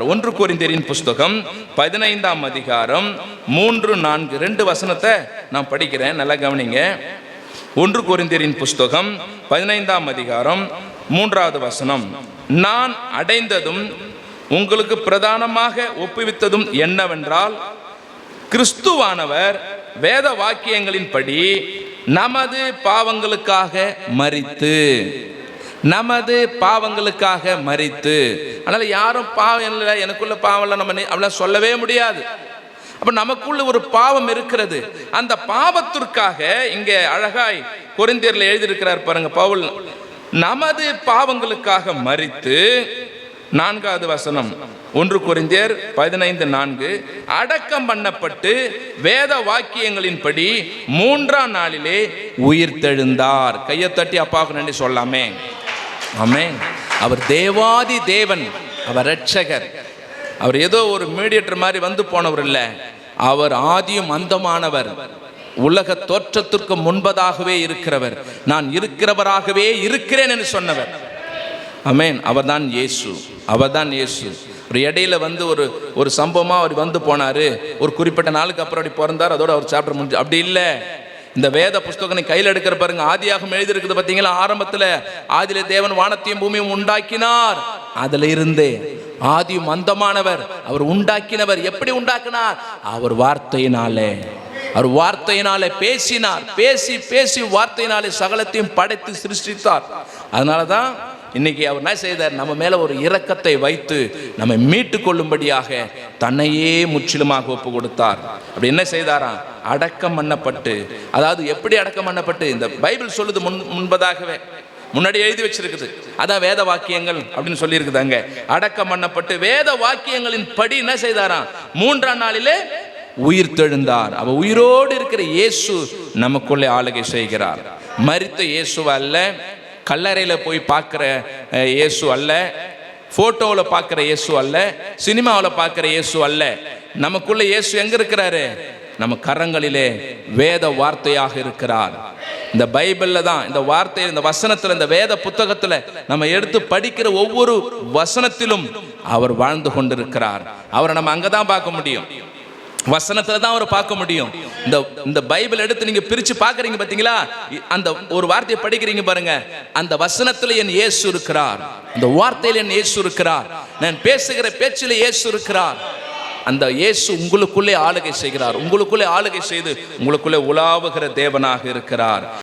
ஒன்று கொரிந்தியரின் புஸ்தகம் பதினைந்தாம் அதிகாரம் மூன்று நான்கு ரெண்டு வசனத்தை நான் படிக்கிறேன். நல்லா கவனிங்க. ஒன்று கொரிந்தியரின் புஸ்தகம் பதினைந்தாம் அதிகாரம் மூன்றாவது வசனம். நான் அடைந்ததும் உங்களுக்கு பிரதானமாக ஒப்புவித்ததும் என்னவென்றால் கிறிஸ்துவானவர் வேத வாக்கியங்களின்படி நமது பாவங்களுக்காக மறித்து நமது பாவங்களுக்காக மறித்து. அதனால் யாரும் பாவம் இல்லை எனக்குள்ள பாவம் இல்லை நம்ம அப்படிலாம் சொல்லவே முடியாது. அப்போ நமக்குள்ள ஒரு பாவம் இருக்கிறது. அந்த பாவத்திற்காக இங்கே அழகாய் கொரிந்தியர்ல எழுதியிருக்கிறார் பாருங்க பவுல். நமது பாவங்களுக்காக மறித்து நான்காவது வசனம் ஒன்று குறிந்தியர் பதினைந்து நான்கு அடக்கம் பண்ணப்பட்டு வேத வாக்கியங்களின்படி மூன்றாம் நாளிலே உயிர் தெழுந்தார் கையை தட்டி அப்பாவுக்கு நன்றி சொல்லாமே. ஆமே அவர் தேவாதி தேவன் அவர் ரட்சகர் அவர் ஏதோ ஒரு மீடியேட்டர் மாதிரி வந்து போனவர் இல்லை. அவர் ஆதியும் அந்தமானவர். உலக தோற்றத்திற்கு முன்பதாகவே இருக்கிறவர். நான் இருக்கிறவராகவே இருக்கிறேன் என்று சொன்னவர். அமேன் அவர்தான் இயேசு. அவர்தான் இயேசு. ஒரு இடையில வந்து ஒரு ஒரு சம்பவமாக அவர் வந்து போனார். ஒரு குறிப்பிட்ட நாளுக்கு அப்புறம் அப்படி பிறந்தார். அதோட அவர் சாப்பிட முடிஞ்சு அப்படி இல்லை. இந்த வேத புஸ்தகனை கையில் எடுக்கிற பாருங்க. ஆதியாகம் எழுதியிருக்குது பார்த்தீங்களா? ஆரம்பத்தில் ஆதியில தேவன் வானத்தையும் பூமியும் உண்டாக்கினார். அதுல இருந்தே ஆதியும் அந்தமானவர். அவர் உண்டாக்கினவர். எப்படி உண்டாக்கினார்? அவர் வார்த்தையினாலே. அவர் வார்த்தையினாலே பேசினார். பேசி பேசி வார்த்தையினாலே சகலத்தையும் படைத்து சிருஷ்டித்தார். அதனால தான் இன்னைக்கு அவர் என்ன செய்தார்? நம்ம மேல ஒரு இரக்கத்தை வைத்து நம்மை மீட்டு கொள்ளும்படியாக தன்னையே முற்றிலுமாக ஒப்பு கொடுத்தார். அப்படி என்ன செய்தாராம்? அடக்கம் பண்ணப்பட்டு அதாவது எப்படி அடக்கம் பண்ணப்பட்டு? இந்த பைபிள் சொல்லுது முன் முன்பதாகவே. முன்னாடி எழுதி வச்சிருக்குது. அதான் வேத வாக்கியங்கள் அப்படின்னு சொல்லியிருக்குது அங்க. அடக்கம் பண்ணப்பட்டு வேத வாக்கியங்களின் படி என்ன செய்தாராம்? மூன்றாம் நாளிலே உயிர் தெழுந்தார் அவ உயிரோடு இருக்கிற இயேசு நமக்குள்ளே ஆளுகை செய்கிறார். மறித்த இயேசு அல்ல கல்லறையில் போய் பார்க்குற இயேசு அல்ல ஃபோட்டோவில் பார்க்குற இயேசு அல்ல சினிமாவில் பார்க்குற இயேசு அல்ல. நமக்குள்ள இயேசு எங்கே இருக்கிறாரு? நம்ம கரங்களிலே வேத வார்த்தையாக இருக்கிறார். இந்த பைபிளில் தான் இந்த வார்த்தை இந்த வசனத்தில் இந்த வேத புத்தகத்தில் நம்ம எடுத்து படிக்கிற ஒவ்வொரு வசனத்திலும் அவர் வாழ்ந்து கொண்டிருக்கிறார். அவரை நம்ம அங்கே தான் பார்க்க முடியும். வசனத்துல தான் அவரை பார்க்க முடியும். இந்த இந்த பைபிள் எடுத்து நீங்க பிரிச்சு பாக்குறீங்க பாத்தீங்களா? இ- அந்த ஒரு வார்த்தையை படிக்கிறீங்க பாருங்க. அந்த வசனத்துல என் இயேசு இருக்கிறார். அந்த வார்த்தையில் என் இயேசு இருக்கிறார். நான் பேசுகிற பேச்சில் இயேசு இருக்கிறார். அந்த இயேசு உங்களுக்குள்ளே ஆளுகை செய்கிறார். உங்களுக்குள்ளே ஆளுகை செய்து உங்களுக்குள்ளே உலாவுகிற தேவனாக இருக்கிறார்.